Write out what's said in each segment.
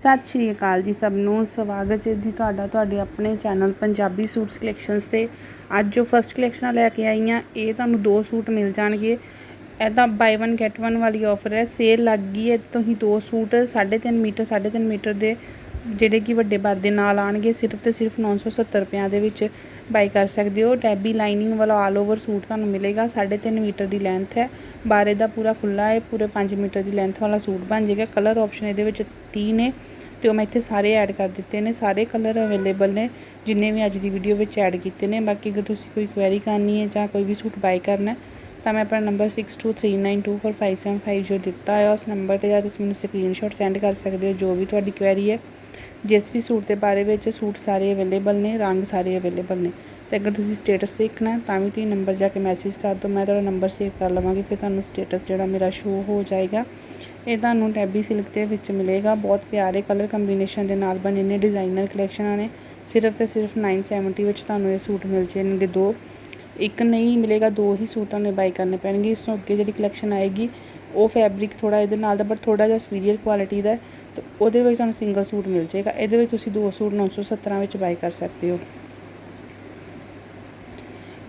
ਸਤਿ ਸ਼੍ਰੀ ਅਕਾਲ ਜੀ ਸਭ ਨੂੰ। ਸਵਾਗਤ ਹੈ ਜੀ ਤੁਹਾਡਾ, ਤੁਹਾਡੇ ਆਪਣੇ ਚੈਨਲ ਪੰਜਾਬੀ ਸੂਟਸ ਕਲੈਕਸ਼ਨਸ ਤੇ। ਅੱਜ ਜੋ ਫਰਸਟ ਕਲੈਕਸ਼ਨਾਂ ਲੈ ਕੇ ਆਈ ਹਾਂ, ਇਹ ਤੁਹਾਨੂੰ ਦੋ ਸੂਟ ਮਿਲ ਜਾਣਗੇ। ਇਹ ਤਾਂ ਬਾਈ 1 ਗੈਟ 1 ਵਾਲੀ ਆਫਰ ਹੈ। ਸੇਲ ਲੱਗ ਗਈ ਹੈ, ਤੁਸੀਂ ਦੋ ਸੂਟ 3.5 ਮੀਟਰ 3.5 ਮੀਟਰ ਦੇ ਜਿਹੜੇ ਕਿ ਵੱਡੇ ਬਾਰ ਦੇ ਨਾਲ ਆਣਗੇ ਸਿਰਫ ਤੇ ਸਿਰਫ 970 ਰੁਪਿਆਂ ਦੇ ਵਿੱਚ ਬਾਈ ਕਰ ਸਕਦੇ ਹੋ। ਟੈਬੀ ਲਾਈਨਿੰਗ ਵਾਲਾ ਆਲ ਓਵਰ ਸੂਟ ਤੁਹਾਨੂੰ ਮਿਲੇਗਾ। 3.5 ਮੀਟਰ ਦੀ ਲੈਂਥ ਹੈ। ਬਾਰੇ ਦਾ ਪੂਰਾ ਖੁੱਲਾ ਹੈ। ਪੂਰੇ 5 ਮੀਟਰ ਦੀ ਲੈਂਥ ਵਾਲਾ ਸੂਟ ਬਣ ਜਾਏਗਾ। ਕਲਰ ਆਪਸ਼ਨ ਇਹਦੇ ਵਿੱਚ 3 ਨੇ ਤੇ ਉਹ ਮੈਂ ਇੱਥੇ ਸਾਰੇ ਐਡ ਕਰ ਦਿੱਤੇ ਨੇ। ਸਾਰੇ ਕਲਰ ਅਵੇਲੇਬਲ ਨੇ, ਜਿੰਨੇ ਵੀ ਅੱਜ ਦੀ ਵੀਡੀਓ ਵਿੱਚ ਐਡ ਕੀਤੇ ਨੇ। ਬਾਕੀ ਅਗਰ ਤੁਸੀਂ ਕੋਈ ਕੁਐਰੀ ਕਰਨੀ ਹੈ ਜਾਂ ਕੋਈ ਵੀ ਸੂਟ ਬਾਈ ਕਰਨਾ ਤਾਂ ਮੈਂ ਆਪਣਾ ਨੰਬਰ 6239245575 ਜੋ ਦਿੱਤਾ ਹੈ ਉਸ ਨੰਬਰ ਤੇ ਜਾਂ ਤੁਸੀਂ ਮੈਨੂੰ ਸਕਰੀਨਸ਼ਾਟ ਸੈਂਡ ਕਰ ਸਕਦੇ ਹੋ, ਜੋ ਵੀ ਤੁਹਾਡੀ ਕੁਐਰੀ ਹੈ। ਜਿਸ ਵੀ ਸੂਟ ਦੇ ਬਾਰੇ ਵਿੱਚ ਸੂਟ ਸਾਰੇ ਅਵੇਲੇਬਲ ਨੇ, ਰੰਗ ਸਾਰੇ ਅਵੇਲੇਬਲ ਨੇ। ਤੇ ਅਗਰ ਤੁਸੀਂ ਸਟੇਟਸ ਦੇਖਣਾ ਤਾਂ ਵੀ ਤੁਸੀਂ ਨੰਬਰ ਜਾ ਕੇ ਮੈਸੇਜ ਕਰ ਦਿਓ, ਮੈਂ ਤੁਹਾਡਾ ਨੰਬਰ ਸੇਵ ਕਰ ਲਵਾਂਗੀ, ਫਿਰ ਤੁਹਾਨੂੰ ਸਟੇਟਸ ਜਿਹੜਾ ਮੇਰਾ ਸ਼ੋ ਹੋ ਜਾਏਗਾ। ਇਹ ਤੁਹਾਨੂੰ ਟੈਬੀ ਸਿਲਕ ਦੇ ਵਿੱਚ ਮਿਲੇਗਾ। ਬਹੁਤ ਪਿਆਰੇ ਕਲਰ ਕੰਬੀਨੇਸ਼ਨ ਦੇ ਨਾਲ ਬਣੇ ਨੇ ਡਿਜ਼ਾਈਨਰ ਕਲੈਕਸ਼ਨਾਂ ਨੇ। ਸਿਰਫ ਤੇ ਸਿਰਫ 970 ਵਿੱਚ ਤੁਹਾਨੂੰ ਇਹ ਸੂਟ ਮਿਲ ਜਾਣਗੇ ਦੋ। ਇੱਕ ਨਹੀਂ ਮਿਲੇਗਾ, ਦੋ ਹੀ ਸੂਟ ਤੁਹਾਨੂੰ ਬਾਈ ਕਰਨੇ ਪੈਣਗੇ। ਇਸ ਤੋਂ ਅੱਗੇ ਜਿਹੜੀ ਕਲੈਕਸ਼ਨ ਆਏਗੀ ਉਹ ਫੈਬਰਿਕ ਥੋੜਾ ਇਹਦੇ ਨਾਲ ਦਾ ਬਟ ਥੋੜਾ ਜਿਹਾ ਸੁਪੀਰੀਅਰ ਕੁਆਲਿਟੀ ਦਾ ਹੈ, ਤੇ ਉਹਦੇ ਵਿੱਚ ਤੁਹਾਨੂੰ ਸਿੰਗਲ ਸੂਟ ਮਿਲ ਜਾਏਗਾ। ਇਹਦੇ ਵਿੱਚ ਤੁਸੀਂ ਦੋ ਸੂਟ 917 ਵਿੱਚ ਬਾਈ ਕਰ ਸਕਦੇ ਹੋ।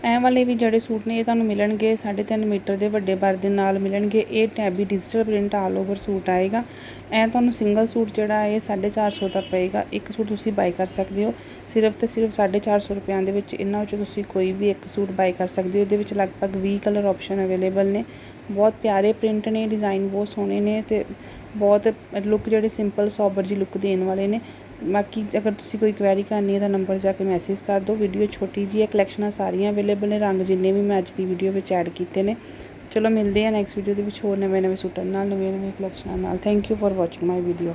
ਐ ਵਾਲੇ ਵੀ ਜਿਹੜੇ ਸੂਟ ਨੇ, ਇਹ ਤੁਹਾਨੂੰ ਮਿਲਣਗੇ 3.5 ਮੀਟਰ ਦੇ ਵੱਡੇ ਬਰ ਦੇ ਨਾਲ ਮਿਲਣਗੇ। ਇਹ tabby digital print all over suit ਆਏਗਾ। ਐ ਤੁਹਾਨੂੰ ਸਿੰਗਲ ਸੂਟ ਜਿਹੜਾ ਇਹ 450 ਦਾ ਪਏਗਾ। ਇੱਕ ਸੂਟ ਤੁਸੀਂ ਬਾਈ ਕਰ ਸਕਦੇ ਹੋ। ਸਿਰਫ ਤੇ ਸਿਰਫ 450 ਰੁਪਿਆਂ ਦੇ ਵਿੱਚ ਇਹਨਾਂ ਵਿੱਚੋਂ ਤੁਸੀਂ ਕੋਈ ਵੀ ਇੱਕ ਸੂਟ ਬਾਈ ਕਰ ਸਕਦੇ ਹੋ। ਇਹਦੇ ਵਿੱਚ ਲਗਭਗ 20 ਕਲਰ ਆਪਸ਼ਨ ਅਵੇਲੇਬਲ ਨੇ। ਬਹੁਤ ਪਿਆਰੇ ਪ੍ਰਿੰਟ ਨੇ ਡਿਜ਼ਾਈਨ ਬਹੁਤ ਸੋਹਣੇ ਨੇ ਤੇ ਬਹੁਤ ਲੁੱਕ ਜਿਹੜੇ ਸਿੰਪਲ ਸੋਬਰ ਜੀ ਲੁੱਕ ਦੇਣ ਵਾਲੇ ਨੇ। ਬਾਕੀ ਅਗਰ ਤੁਸੀਂ ਕੋਈ ਕੁਐਰੀ ਕਰਨੀ ਹੈ ਤਾਂ ਨੰਬਰ ਜਾ ਕੇ ਮੈਸੇਜ ਕਰ ਦਿਓ। ਵੀਡੀਓ ਛੋਟੀ ਜੀ ਹੈ ਕਲੈਕਸ਼ਨਾਂ ਸਾਰੀਆਂ ਅਵੇਲੇਬਲ ਨੇ, ਰੰਗ ਜਿੰਨੇ ਵੀ ਮੈਂ ਅੱਜ ਦੀ ਵੀਡੀਓ ਵਿੱਚ ਐਡ ਕੀਤੇ ਨੇ। ਚਲੋ ਮਿਲਦੇ ਹਾਂ ਨੈਕਸਟ ਵੀਡੀਓ ਦੇ ਵਿੱਚ ਹੋਰ ਨਵੇਂ ਨਵੇਂ ਸੂਟਾਂ ਨਾਲ ਨਵੇਂ ਨਵੇਂ ਕਲੈਕਸ਼ਨਾਂ ਨਾਲ। Thank you for watching my video